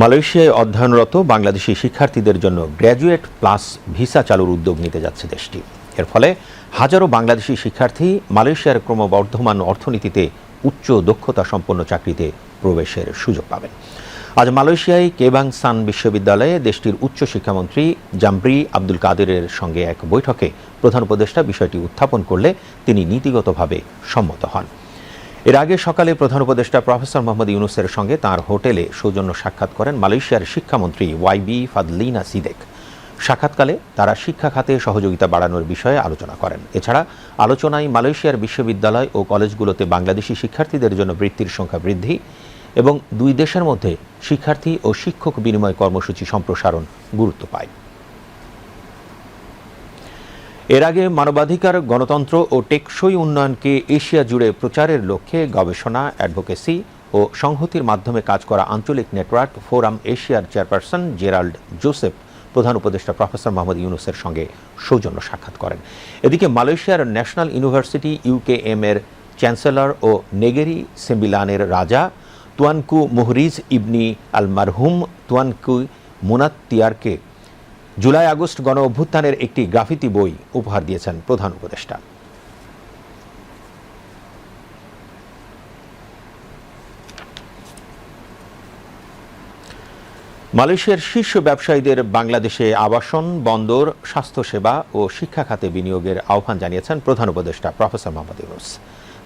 মালয়েশিয়ায় অধ্যয়নরত বাংলাদেশি শিক্ষার্থীদের জন্য গ্র্যাজুয়েট প্লাস ভিসা চালুর উদ্যোগ নিতে যাচ্ছে দেশটি। এর ফলে হাজারো বাংলাদেশি শিক্ষার্থী মালয়েশিয়ার ক্রমবর্ধমান অর্থনীতিতে উচ্চ দক্ষতা সম্পন্ন চাকরিতে প্রবেশের সুযোগ পাবেন। আজ মালয়েশিয়ায় কেবাং সান বিশ্ববিদ্যালয়ে দেশটির উচ্চ শিক্ষামন্ত্রী জামব্রি আব্দুল কাদেরের সঙ্গে এক বৈঠকে প্রধান উপদেষ্টা বিষয়টি উত্থাপন করলে তিনি নীতিগতভাবে সম্মত হন। এর আগে সকালে প্রধান উপদেষ্টা প্রফেসর মোহাম্মদ ইউনুসের সঙ্গে তার হোটেলে সৌজন্য সাক্ষাৎ করেন মালয়েশিয়ার শিক্ষামন্ত্রী ওয়াইবি ফাদলিনা সিদেক। সাক্ষাৎকালে তারা শিক্ষা খাতে সহযোগিতা বাড়ানোর বিষয়ে আলোচনা করেন। এছাড়া আলোচনায় মালয়েশিয়ার বিশ্ববিদ্যালয় ও কলেজগুলোতে বাংলাদেশি শিক্ষার্থীদের জন্য বৃত্তির সংখ্যা বৃদ্ধি এবং দুই দেশের মধ্যে শিক্ষার্থী ও শিক্ষক বিনিময় কর্মসূচি সম্প্রসারণ গুরুত্ব পায়। এর আগে মানবাধিকার, গণতন্ত্র ও টেকসই উন্নয়নকে এশিয়া জুড়ে প্রচারের লক্ষ্যে গবেষণা, অ্যাডভোকেসি ও সংহতির মাধ্যমে কাজ করা আঞ্চলিক নেটওয়ার্ক ফোরাম এশিয়ার চেয়ারপারসন জেরাল্ড জোসেফ, প্রধান উপদেষ্টা প্রফেসর মোহাম্মদ ইউনুসের সঙ্গে সৌজন্য সাক্ষাৎ করেন। এদিকে মালয়েশিয়ার ন্যাশনাল ইউনিভার্সিটি ইউকেএম এর চ্যান্সেলর ও নেগেরি সেম্বিলানের রাজা Tuanku Muhriz Ibni Al Marhum Tuanku মুনাত্তিয়ারকে July August গণ অভ্যুত্থানের একটি গ্রাফিতি বই উপহার দিয়েছেন প্রধান উপদেষ্টা। মালয়েশিয়ার শীর্ষ ব্যবসায়ীদের বাংলাদেশে আবাসন, বন্দর, স্বাস্থ্যসেবা ও শিক্ষা খাতে বিনিয়োগের আহ্বান জানিয়েছেন প্রধান উপদেষ্টা প্রফেসর মোহাম্মদ ইউনুস।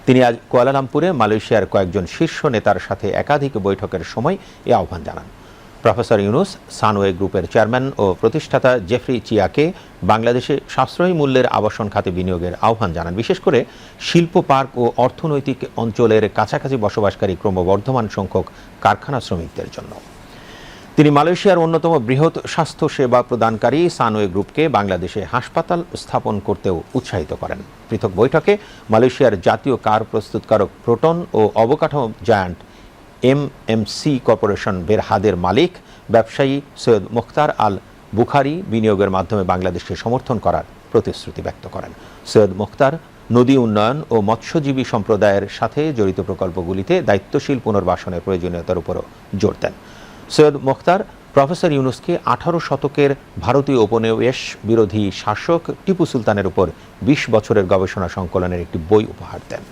তিনি আজ কুয়ালালামপুরে মালয়েশিয়ার কয়েকজন শীর্ষ নেতার সাথে একাধিক বৈঠকের সময় এ আহ্বান জানান। প্রফেসর ইউনুস সানওয়ে গ্রুপের চেয়ারম্যান ও প্রতিষ্ঠাতা জেফরি চিয়াকে বাংলাদেশে সাশ্রয়ী মূল্যের আবাসন খাতে বিনিয়োগের আহ্বান জানান। বিশেষ করে শিল্প পার্ক ও অর্থনৈতিক অঞ্চলের কাছাকাছি বসবাসকারী ক্রমবর্ধমান সংখ্যক কারখানা শ্রমিকদের জন্য। তিনি মালয়েশিয়ার অন্যতম বৃহৎ স্বাস্থ্য সেবা প্রদানকারী সানওয়ে গ্রুপকে বাংলাদেশে হাসপাতাল স্থাপন করতেও উৎসাহিত করেন। পৃথক বৈঠকে মালয়েশিয়ার জাতীয় কার প্রস্তুতকারক প্রোটন ও অবকাঠামো জায়ান্ট এমএমসি কর্পোরেশন বেরহাদের মালিক, ব্যবসায়ী সৈয়দ মুখতার আল বুখারি বিনিয়োগের মাধ্যমে বাংলাদেশকে সমর্থন করার প্রতিশ্রুতি ব্যক্ত করেন। সৈয়দ মুখতার নদী উন্নয়ন ও মৎস্যজীবী সম্প্রদায়ের সাথে জড়িত প্রকল্পগুলিতে দায়িত্বশীল পুনর্বাসনের প্রয়োজনীয়তার উপরও জোর দেন। সৈয়দ মুখতার প্রফেসর ইউনুসকে আঠারো শতকের ভারতীয় উপনিবেশ বিরোধী শাসক টিপু সুলতানের উপর বিশ বছরের গবেষণা সংকলনের একটি বই উপহার দেন।